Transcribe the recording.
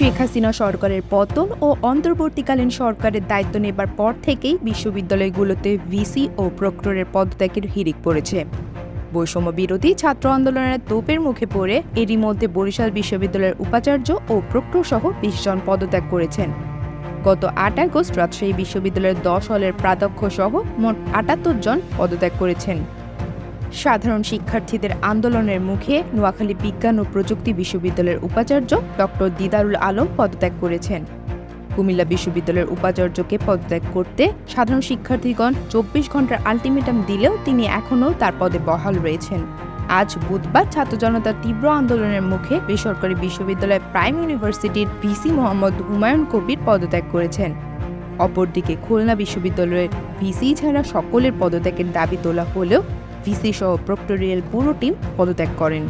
শেখ হাসিনা সরকারের পতন ও অন্তর্বর্তীকালীন সরকারের দায়িত্ব নেবার পর থেকেই বিশ্ববিদ্যালয়গুলোতে ভিসি ও প্রক্টরের পদত্যাগের হিড়িক পড়েছে। বৈষম্য বিরোধী ছাত্র আন্দোলনের তোপের মুখে পড়ে এরই মধ্যে বরিশাল বিশ্ববিদ্যালয়ের উপাচার্য ও প্রক্টর সহ বিশ জন পদত্যাগ করেছেন। গত আট আগস্ট রাজশাহী বিশ্ববিদ্যালয়ের দশ হলের প্রাধ্যক্ষ সহ মোট আটাত্তর জন পদত্যাগ করেছেন। সাধারণ শিক্ষার্থীদের আন্দোলনের মুখে নোয়াখালী বিজ্ঞান ও প্রযুক্তি বিশ্ববিদ্যালয়ের উপাচার্য ডক্টর দিদারুল আলম পদত্যাগ করেছেন। কুমিল্লা বিশ্ববিদ্যালয়ের উপাচার্যকে পদত্যাগ করতে সাধারণ শিক্ষার্থীগণ চব্বিশ ঘণ্টার আলটিমেটাম দিলেও তিনি এখনও তার পদে বহাল রয়েছেন। আজ বুধবার ছাত্র জনতার তীব্র আন্দোলনের মুখে বেসরকারি বিশ্ববিদ্যালয় প্রাইম ইউনিভার্সিটির ভিসি মোহাম্মদ হুমায়ুন কবির পদত্যাগ করেছেন। অপরদিকে খুলনা বিশ্ববিদ্যালয়ের ভিসি ছাড়া সকলের পদত্যাগের দাবি তোলা হলেও ভিসি সহ প্রক্টোরিয়াল পুরো টিম পদত্যাগ করেন।